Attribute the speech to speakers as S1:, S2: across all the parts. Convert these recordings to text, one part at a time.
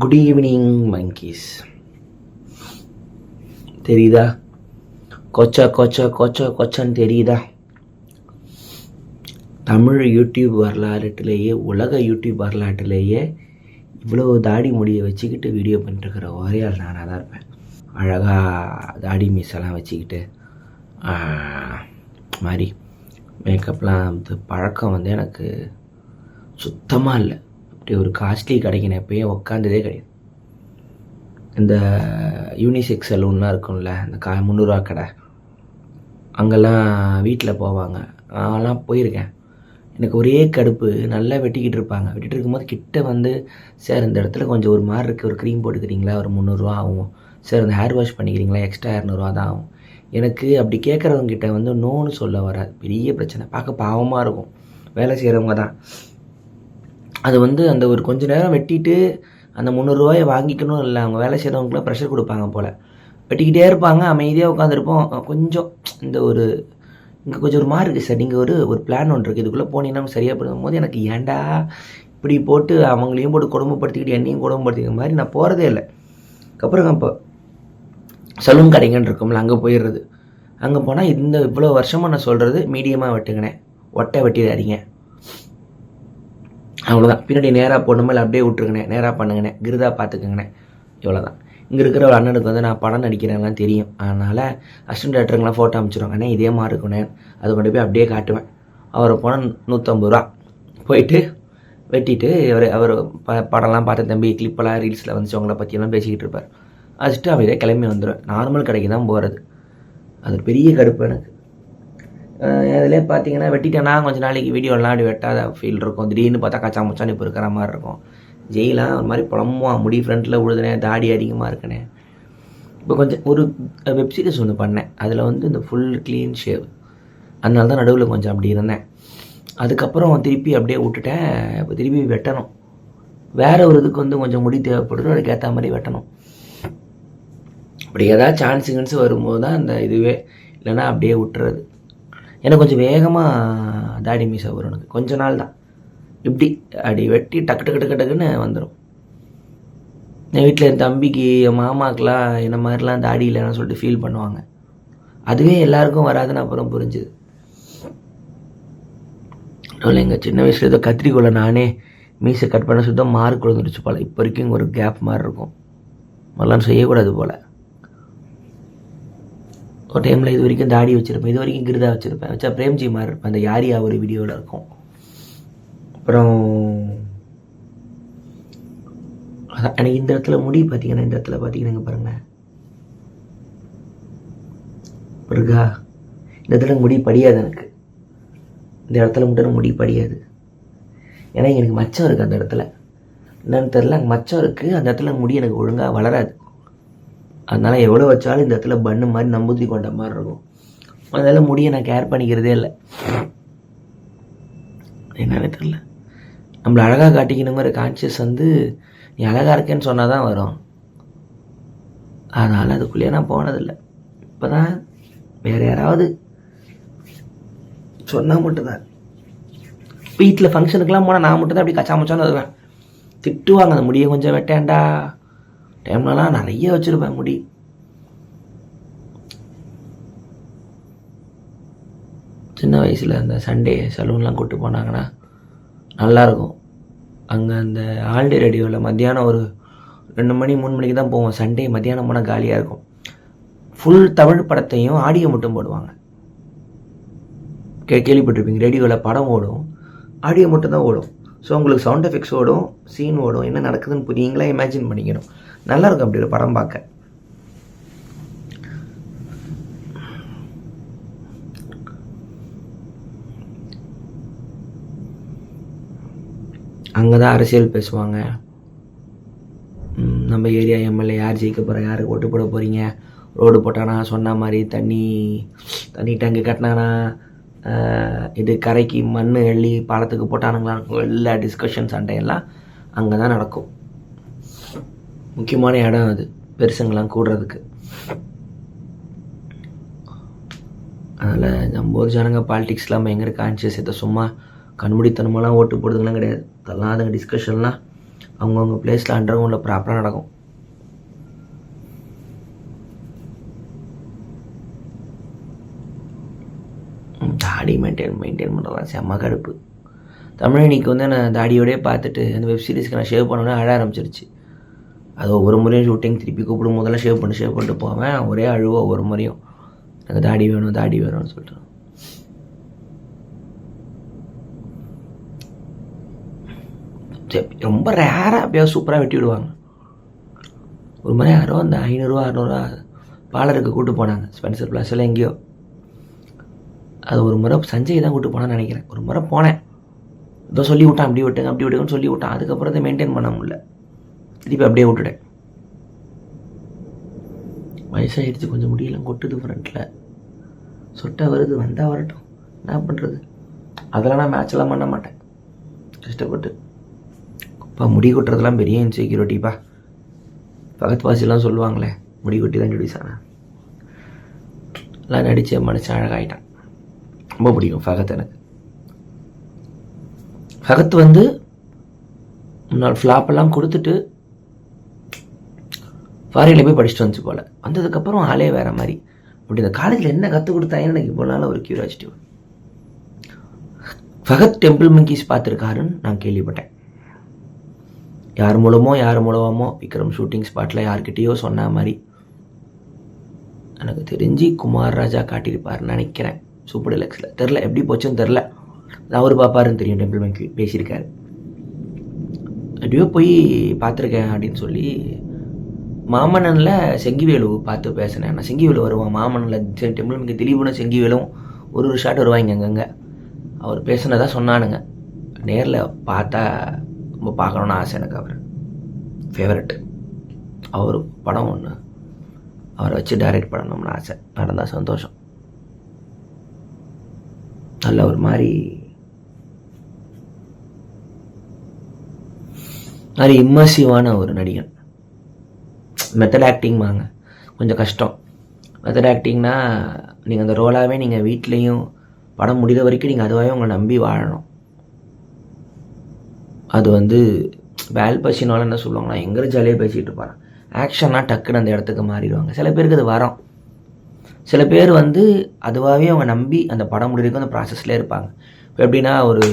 S1: Good evening monkeys தெரியுதா? கொச்சா கொச்சா கொச்சா கொச்சான்னு தெரியுதா? Tamil YouTube வரலாற்றுலேயே உலக யூடியூப் வரலாற்றுலேயே இவ்வளோ தாடி முடியை வச்சுக்கிட்டு வீடியோ பண்ணிட்டுருக்கிற ஒரே ஆள் நானாக தான் இருப்பேன். அழகாக தாடி மீசெல்லாம் வச்சுக்கிட்டு மாதிரி மேக்கப்லாம் வந்து பழக்கம் வந்து எனக்கு சுத்தமாக இல்லை. அப்படி ஒரு காஸ்ட்லி கடைக்கு நான் எப்பயும் உக்காந்ததே கிடையாது. இந்த யூனிசெக்ஸ் சலூன்லாம் இருக்கும்ல இந்த கா முந்நூறுரூவா கடை. அங்கெல்லாம் வீட்டில் போவாங்க. நான்லாம் போயிருக்கேன். எனக்கு ஒரே கடுப்பு நல்லா வெட்டிக்கிட்டு இருப்பாங்க. வெட்டிகிட்டு இருக்கும்போது கிட்ட வந்து சார் இந்த இடத்துல கொஞ்சம் ஒரு மாதிரி இருக்குது ஒரு க்ரீம் போட்டுக்கிறீங்களா? ஒரு முந்நூறுரூவா ஆகும். சார் இந்த ஹேர் வாஷ் பண்ணிக்கிறீங்களா? எக்ஸ்ட்ரா இரநூறுவா தான் ஆகும். எனக்கு அப்படி கேட்குறவங்ககிட்ட வந்து நோன்னு சொல்ல வராது. பெரிய பிரச்சனை. பார்க்க பாவமாக இருக்கும். வேலை செய்கிறவங்க தான். அது வந்து அந்த ஒரு கொஞ்ச நேரம் வெட்டிட்டு அந்த முந்நூறுரூவாயை வாங்கிக்கணும் இல்லை அவங்க வேலை செய்கிறவங்களுக்குலாம் ப்ரெஷர் கொடுப்பாங்க போல். வெட்டிக்கிட்டே இருப்பாங்க அமைதியாக உட்காந்துருப்போம் கொஞ்சம் இந்த ஒரு இங்கே கொஞ்சம் ஒரு மாதிரி இருக்குது சார். நீங்கள் ஒரு ஒரு பிளான் ஒன்று இருக்குது இதுக்குள்ளே போனீங்கன்னா சரியாக பண்ணும் போது எனக்கு ஏண்டா இப்படி போட்டு அவங்களையும் போட்டு குடும்பப்படுத்திக்கிட்டு என்னையும் குடும்பப்படுத்திக்கிற மாதிரி நான் போகிறதே இல்லை. அதுக்கப்புறம் இப்போ சலூன் கடைங்கன்னு இருக்கும்ல அங்கே போயிடுறது. அங்கே போனால் இந்த இவ்வளோ வருஷமாக நான் சொல்கிறது மீடியமாக வெட்டுங்கண்ணே. ஒட்டை வெட்டிடாதீங்க. அவ்வளோதான் பின்னாடி நேராக போடணுமே இல்லை அப்படியே விட்ருங்கண்ணே நேராக பண்ணுங்கண்ணே கிருதா பார்த்துக்குங்கண்ணே. இவ்வளோதான் இங்கே இருக்கிற ஒரு அண்ணனுக்கு வந்து நான் படம் நடிக்கிறேன்லாம் தெரியும். அதனால் அசிஸ்டன்ட் டேரக்டருங்களாம் ஃபோட்டோ அனுப்பிச்சிடுவாங்க அண்ணே இதே மாதிரி இருக்குண்ணே அது கொண்டு போய் அப்படியே காட்டுவேன். அவரை போனால் நூற்றம்பது ரூபா. போயிட்டு வெட்டிட்டு அவர் அவர் ப படம்லாம் பார்த்து தம்பி கிளிப்பெல்லாம் ரீல்ஸில் வந்துச்சு அவங்கள பற்றியெல்லாம் பேசிக்கிட்டு இருப்பார். அதுட்டு அவர் கிளம்பி வந்துடுவேன் நார்மல் கடைக்கு தான் போகிறது அது ஒரு பெரிய கடுப்பு எனக்கு. இதிலே பார்த்தீங்கன்னா வெட்டிட்டேன்னா கொஞ்சம் நாளைக்கு வீடியோலாம் அப்படி வெட்டாத ஃபீல் இருக்கும். திடீர்னு பார்த்தா கச்சா முச்சான்னு இப்போ இருக்கிற மாதிரி இருக்கும். ஜெயிலாம் ஒரு மாதிரி புலம்புவான் முடி ஃப்ரண்ட்டில் விழுதுனே தாடி அதிகமாக இருக்கனே. இப்போ கொஞ்சம் ஒரு வெப் சீரிஸ் ஒன்று பண்ணேன். அதில் வந்து இந்த ஃபுல் க்ளீன் ஷேவ் அதனால தான் நடுவில் கொஞ்சம் அப்படி இருந்தேன். அதுக்கப்புறம் திருப்பி அப்படியே விட்டுட்டேன். இப்போ திருப்பி வெட்டணும். வேற ஒரு இதுக்கு வந்து கொஞ்சம் முடி தேவைப்படுது. அதுக்கேற்ற மாதிரி வெட்டணும். அப்படி ஏதாவது சான்ஸ் கின்ஸ் வரும்போது தான் அந்த இதுவே இல்லைன்னா அப்படியே விட்டுறது. எனக்கு கொஞ்சம் வேகமாக தாடி மீசை வரும் எனக்கு. கொஞ்ச நாள் தான். இப்படி அப்படி வெட்டி டக்கு டக்கு டக்கு டக்குன்னு வந்துடும் என் வீட்டில் என் தம்பிக்கு என் மாமாக்கெலாம் என்ன மாதிரிலாம் தாடி இல்லைன்னு சொல்லிட்டு ஃபீல் பண்ணுவாங்க. அதுவே எல்லாருக்கும் வராதுன்னு அப்புறம் புரிஞ்சுது. அதில் எங்கள் சின்ன வயசில் ஏதோ கத்திரிக்கோலை நானே மீசை கட் பண்ண சுத்தம் மார்க் விழுந்துருச்சு போல். இப்போ வரைக்கும் ஒரு கேப் மாதிரி இருக்கும். அதெல்லாம் செய்யக்கூடாது போல். ஒரு டைமில் இது வரைக்கும் தாடி வச்சுருப்பேன். இது வரைக்கும் கிருதா வச்சுருப்பேன். வச்சா பிரேம்ஜி மாதிரி இருப்பேன். அந்த யாரியா ஒரு வீடியோவில் இருக்கும். அப்புறம் அதான் எனக்கு இந்த இடத்துல முடி பார்த்தீங்கன்னா இந்த இடத்துல பார்த்தீங்கன்னா இங்க இருக்கா இந்த இடத்துல முடி படியாது எனக்கு. இந்த இடத்துல மட்டும் முடி படியாது. ஏன்னா எனக்கு மச்சம் இருக்குது அந்த இடத்துல. என்னன்னு தெரில அங்கே மச்சம் இருக்குது அந்த இடத்துல முடி எனக்கு ஒழுங்காக வளராது. அதனால் எவ்வளோ வச்சாலும் இந்த இடத்துல பண்ணு மாதிரி நம்பூத்தி கொண்ட மாதிரி இருக்கும். அதனால் முடியை நான் கேர் பண்ணிக்கிறதே இல்லை. என்னன்னு தெரில நம்மளை அழகாக காட்டிக்கணுங்கிற கான்சியஸ் வந்து நீ அழகாக இருக்கேன்னு சொன்னால் தான் வரும். அதனால் அதுக்குள்ளேயே நான் போனதில்லை. இப்போ தான் வேறு யாராவது சொன்னால் மட்டும்தான். வீட்டில் ஃபங்க்ஷனுக்குலாம் போனால் நான் மட்டும்தான் அப்படி கச்சா மச்சான்னு வருவேன். திட்டுவாங்க அந்த முடியை கொஞ்சம் வெட்டேன்டா. டைம்லலாம் நிறைய வச்சுருப்பேன் முடி. சின்ன வயசில் அந்த சண்டே சலூன்லாம் கூப்பிட்டு போனாங்கன்னா நல்லாயிருக்கும். அங்கே அந்த ஆல்டே ரேடியோவில் மத்தியானம் ஒரு ரெண்டு மணி மூணு மணிக்கு தான் போவோம். சண்டே மத்தியானம் போனால் காலியாக இருக்கும். ஃபுல் தமிழ் படத்தையும் ஆடியோ மட்டும் போடுவாங்க. கே கேள்விப்பட்டிருப்பீங்க. ரேடியோவில் படம் ஓடும். ஆடியோ மட்டும் தான் ஓடும். ஸோ உங்களுக்கு சவுண்ட் எஃபெக்ட்ஸ் ஓடும் சீன் ஓடும் என்ன நடக்குதுன்னு புரியுங்களா? இமேஜின் பண்ணிக்கணும். நல்லா இருக்கும் அப்படி ஒரு படம் பார்க்க. அங்கே தான் அரசியல் பேசுவாங்க. நம்ம ஏரியா எம்எல்ஏ யார் ஜெயிக்க போகிறா யாருக்கு ஓட்டு போட போகிறீங்க ரோடு போட்டானா சொன்ன மாதிரி தண்ணி தண்ணி டேங்கு கட்டினானா இது கரைக்கு மண் எள்ளி பாலத்துக்கு போட்டானுங்களா எல்லா டிஸ்கஷன் சண்டையெல்லாம் அங்கே தான் நடக்கும். முக்கியமான இடம் அது பெருசுங்கெல்லாம் கூடுறதுக்கு. அதில் நம்ம ஊர் ஜனங்க பாலிடிக்ஸ் இல்லாமல் எங்கே கான்சியஸ் இதை சும்மா கண்மூடித்தனமெல்லாம் ஓட்டு போடுறதுலாம் கிடையாது. அதெல்லாம் அதுங்க டிஸ்கஷன்லாம் அவங்கவுங்க பிளேஸில் அண்டர் கிரவுண்டில் ப்ராப்பராக நடக்கும் ம், தாடி மெயின்டைன் மெயின்டைன் பண்ணுறதுலாம் செம்ம கடுப்பு. தமிழனிக்கு வந்து நான் தாடியோடய பார்த்துட்டு அந்த வெப் சீரிஸ்க்கு நான் ஷேவ் பண்ணோன்னே அழ ஆரம்பிச்சிருச்சு. அது ஒவ்வொரு முறையும் ஷூட்டிங் திருப்பி கூப்பிடும் போதெல்லாம் ஷேவ் பண்ணி ஷேவ் பண்ணிட்டு போவேன். ஒரே அழுவோ ஒவ்வொரு முறையும். எனக்கு தாடி வேணும் தாடி வேணும்னு சொல்லிட்டு. ரொம்ப ரேராக அப்படியே சூப்பராக வெட்டி விடுவாங்க. ஒரு முறை யாரோ அந்த ஐநூறுரூவா அறநூறுவா பாலருக்கு கூப்பிட்டு போனாங்க. ஸ்பென்சர் பிளாஸில் எங்கேயோ. அது ஒரு முறை சஞ்சய் தான் கூட்டு போனான்னு நினைக்கிறேன். ஒரு முறை போனேன். இதோ சொல்லி விட்டான் அப்படி விட்டுங்க அப்படி விட்டுங்கன்னு சொல்லி விட்டான். அதுக்கப்புறம் அதை மெயின்டைன் பண்ண முடியல. திருப்பி அப்படியே விட்டுட்டேன். வயசாகிடுச்சு கொஞ்சம் முடியல. கொட்டுது ஃப்ரண்ட்டில் சொட்டை வருது வந்தால் வரட்டும். என்ன பண்ணுறது அதெல்லாம் நான் மேட்செல்லாம் பண்ண மாட்டேன். கஷ்டப்பட்டு. இப்போ முடி கொட்டுறதுலாம் பெரிய இன்செக்யூரிட்டிப்பா பக்கத்து வாசிலாம் சொல்லுவாங்களே முடி கொட்டி தான் நடிச்சானே எல்லாம் நடித்து மனுஷன் அழகாயிட்டான். ரொம்ப பிடிக்கும் ஃபகத் எனக்கு. ஃபகத் வந்து முன்னாள் ஃப்ளாப்பெல்லாம் கொடுத்துட்டு ஃபாரினில் போய் படிச்சுட்டு வந்துச்சு போல். வந்ததுக்கப்புறம் ஆளே வேறு மாதிரி. அப்படி இந்த காலேஜில் என்ன கற்றுக் கொடுத்தாங்கன்னு எனக்கு இவ்வளோ நாள் ஒரு கியூரியாசிட்டி ஃபகத் டெம்பிள் மங்கீஸ் பார்த்துருக்காருன்னு நான் கேள்விப்பட்டேன். யார் மூலமோ யார் மூலமோ விக்ரம் ஷூட்டிங் ஸ்பாட்டில் யார்கிட்டயோ சொன்ன மாதிரி எனக்கு தெரிஞ்சு குமார் ராஜா காட்டியிருப்பாருன்னு நினைக்கிறேன். சூப்பர் டெலக்ஸில் தெரில எப்படி போச்சுன்னு தெரில அவர் பார்ப்பாருன்னு தெரியும் டெம்பிள் மங்கி பேசியிருக்காரு. எப்படியோ போய் பார்த்துருக்கேன் அப்படின்னு சொல்லி மாமன்னனில் செங்கிவேலு பார்த்து பேசினேன். நான் செங்கிவேலு வருவான் மாமன்னனில் டெம்பிள் மங்கி திலீபனும் செங்கிவேலும் ஒரு ஒரு ஷாட் வருவாங்க அங்கங்கே அவர் பேசுனதா சொன்னானுங்க. நேரில் பார்த்தா ரொம்ப பார்க்கணுன்னு ஆசை எனக்கு அவர். ஃபேவரட் அவர் படம் ஒன்று அவரை வச்சு டைரக்ட் பண்ணணும்னு ஆசை. நடந்தால் சந்தோஷம். நல்ல ஒரு மாதிரி. மாதிரி இம்மர்சிவான ஒரு நடிகன். மெத்தட் ஆக்டிங் வாங்க. கொஞ்சம் கஷ்டம். மெத்தட் ஆக்டிங்னா நீங்கள் அந்த ரோலாகவே நீங்கள் வீட்லேயும் படம் முடிகிற வரைக்கும் நீங்கள் அதுவாகவே உங்களை நம்பி வாழணும். அது வந்து வேல் பசினால என்ன சொல்லுவாங்கன்னா எங்கே ஜாலியாக பேசிகிட்டு இருப்பாங்க ஆக்ஷன்னா டக்குன்னு அந்த இடத்துக்கு மாறிடுவாங்க. சில பேருக்கு அது வரோம். சில பேர் வந்து அதுவாகவே அவங்க நம்பி அந்த படம் முடிவுக்கு அந்த ப்ராசஸ்லேயே இருப்பாங்க. இப்போ எப்படின்னா ஒரு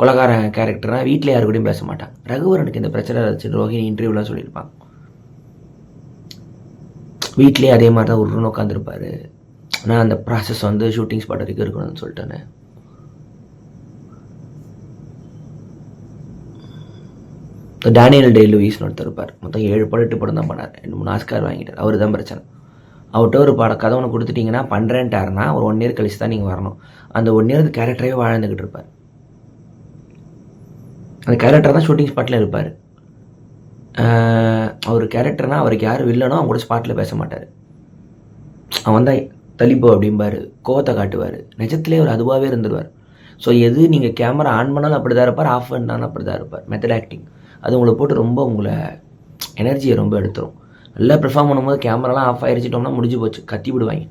S1: கொலகாரன் கேரக்டர்னா வீட்டில் யாரு கூடயும் பேச மாட்டாங்க ரகுவரனுக்கு இந்த பிரச்சனை இருந்துச்சு ரோஹினி இன்டர்வியூலாம் சொல்லியிருப்பாங்க. வீட்லேயே அதே மாதிரி தான் உருன்னு உட்காந்துருப்பாரு ஆனால் அந்த ப்ராசஸ் வந்து ஷூட்டிங் ஸ்பாட் வரைக்கும் இருக்கணும்னு சொல்லிட்டேன்னு டேனியல் டே லூயிஸ்னு ஒருத்தர் இருப்பார். மொத்தம் ஏழு படம் எட்டு படம் தான் பண்ணார். ரெண்டு மூணு ஆஸ்கார் வாங்கிட்டார். அவர் தான் பிரச்சனை. அவர்கிட்ட ஒரு பட கதை ஒன்று கொடுத்துட்டிங்கன்னா பண்ணுறேன்ட்டாருன்னா ஒரு ஒன் இயர் கழிச்சு தான் நீங்கள் வரணும். அந்த ஒன் இயர் கேரக்டரே வாழ்ந்துக்கிட்டு இருப்பார். அந்த கேரக்டர் தான் ஷூட்டிங் ஸ்பாட்டில் இருப்பார். அவர் கேரக்டர்னால் அவருக்கு யார் வில்லனோ அவங்க கூட ஸ்பாட்டில் பேச மாட்டார். அவன் தான் தலிப்போ அப்படிம்பார். கோவத்தை காட்டுவார். நிஜத்திலே அவர் அதுவாகவே இருந்துருவார். ஸோ எது நீங்கள் கேமரா ஆன் பண்ணாலும் அப்படி தான் இருப்பார் ஆஃப் பண்ணாலும் அப்படி தான் இருப்பார். மெத்தட் ஆக்டிங் அது உங்களை போட்டு ரொம்ப உங்களை எனர்ஜியை ரொம்ப எடுத்துரும். நல்லா பெர்ஃபார்ம் பண்ணும்போது கேமராலாம் ஆஃப் ஆயிடுச்சிட்டோம்னா முடிஞ்சு போச்சு. கத்தி விடுவாங்க.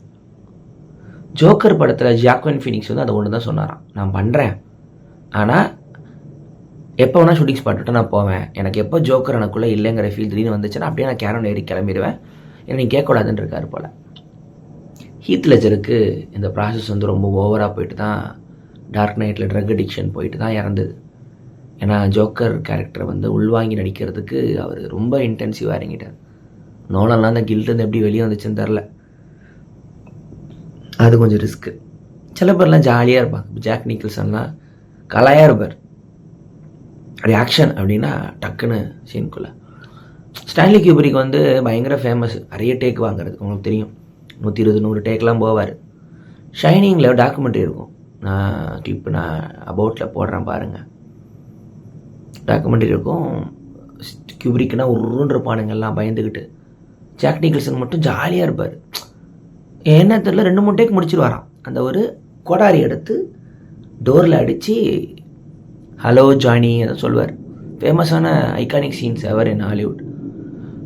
S1: ஜோக்கர் படத்தில் ஜாக்வன் ஃபினிக்ஸ் வந்து அதை ஒன்று தான் சொன்னாராம். நான் பண்ணுறேன் ஆனால் எப்போ வேணால் ஷூட்டிங் ஸ்பாட் விட்டு நான் போவேன். எனக்கு எப்போ ஜோக்கர் எனக்குள்ளே இல்லைங்கிற ஃபீல் திடீர்னு வந்துச்சுன்னா அப்படியே நான் கேரன் ஏறி கிளம்பிடுவேன். என்னை நீ கேட்கக்கூடாதுன்னு இருக்காரு போல். ஹீத் லெஜருக்கு இந்த ப்ராசஸ் வந்து ரொம்ப ஓவராக போயிட்டு தான் டார்க் நைட்டில் ட்ரக் அடிக்ஷன் போயிட்டு தான் இறந்தது. ஏன்னா ஜோக்கர் கேரக்டரை வந்து உள்வாங்கி நடிக்கிறதுக்கு அவர் ரொம்ப இன்டென்சிவாக இறங்கிட்டார். நோலெல்லாம் அந்த கில்ட்டு எப்படி வெளியே வந்துச்சுன்னு தெரில அது கொஞ்சம் ரிஸ்க்கு சில பேர்லாம் ஜாலியாக இருப்பாங்க. ஜாக் நிக்கல்சன்லாம் கலாயாக இருப்பார். ரியாக்ஷன் ஆக்ஷன் அப்படின்னா டக்குன்னு சீனுக்குள்ளே ஸ்டான்லி கியூபரிக்கு வந்து பயங்கர ஃபேமஸ் நிறைய டேக் வாங்குறது. உங்களுக்கு தெரியும். நூற்றி இருபது நூறு டேக்லாம் போவார். ஷைனிங்கில் டாக்குமெண்ட்ரி இருக்கும். நான் கிளிப்பு நான் அபவுட்டில் போடுறேன் பாருங்கள் டாக்குமெண்ட்ரி இருக்கும். கியூபரிக்குன்னா உருன்னு இருப்பானுங்கெல்லாம் பயந்துக்கிட்டு ஜாக் நிக்கல்சன் மட்டும் ஜாலியாக இருப்பார். என்ன தெரியல ரெண்டு மூணு டேக் முடிச்சிருவாராம். அந்த ஒரு கோடாரி எடுத்து டோரில் அடித்து ஹலோ ஜானி அதை சொல்லுவார் ஃபேமஸான iconic scenes ever in Hollywood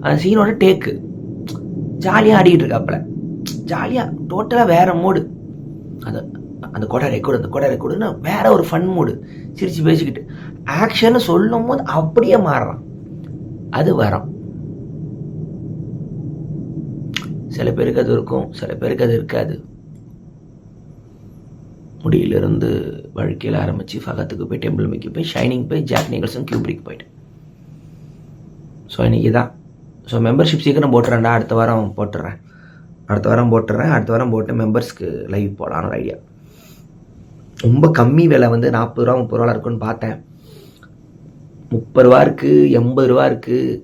S1: அந்த சீனோட டேக்கு ஜாலியாக ஆடிக்கிட்டு இருக்காப்புல ஜாலியாக டோட்டலாக வேறு மூடு அது அந்த கொடை ரெக்கார்டு அந்த கொடை ரெக்கார்டுன்னு வேற ஒரு ஃபன் மூடு சிரித்து பேசிக்கிட்டு. ஆக்ஷன் சொல்லும் போது அப்படியே மாறுறான். அது வரோம் சில பேருக்கு அது இருக்கும் சில பேருக்கு அது இருக்காது. முடியிலிருந்து வாழ்க்கையில் ஆரம்பித்து ஃபகத்துக்கு போய் டெம்பிள் மேக்கு போய் ஷைனிங் போய் ஜாக் நிகல்ஸும் கியூப்ரிக் போயிட்டு. ஸோ இன்றைக்கி தான். ஸோ மெம்பர்ஷிப் சீக்கிரம் போட்டுறேன்டா அடுத்த வாரம் போட்டுறேன். அடுத்த வாரம் போட்டுறேன் அடுத்த வாரம் போட்டு மெம்பர்ஸ்க்கு லைவ் போடலான்னு ஐடியா. ரொம்ப கம்மி விலை வந்து நாற்பது ரூபா முப்பது ரூபா இருக்குன்னு பார்த்தேன். முப்பது ரூபா இருக்குது எண்பது ரூபா இருக்குது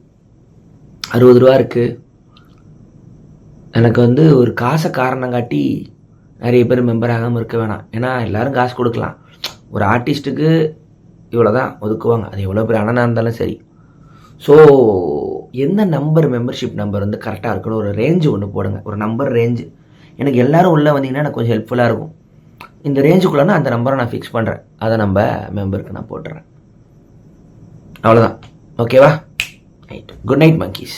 S1: அறுபது ரூபா இருக்குது எனக்கு வந்து ஒரு காசை காரணம் காட்டி நிறைய பேர் மெம்பர் ஆகாமல் இருக்க வேணாம். ஏன்னா எல்லோரும் காசு கொடுக்கலாம். ஒரு ஆர்டிஸ்ட்டுக்கு இவ்வளோ தான் ஒதுக்குவாங்க. அது எவ்வளோ பேர் அண்ணனாக இருந்தாலும் சரி. ஸோ எந்த நம்பர் மெம்பர்ஷிப் நம்பர் வந்து கரெக்டாக இருக்குன்னு ஒரு ரேஞ்சு ஒன்று போடுங்க. ஒரு நம்பர் ரேஞ்சு எனக்கு எல்லோரும் உள்ளே வந்தீங்கன்னா எனக்கு கொஞ்சம் ஹெல்ப்ஃபுல்லாக இருக்கும். இந்த ரேஞ்சுக்குள்ளனா அந்த நம்பரை நான் ஃபிக்ஸ் பண்ணுறேன் அதை நம்ம மெம்பருக்கு நான் போட்டுறேன். அவ்வளோதான் ஓகேவா ரைட் குட் நைட் மங்கீஸ்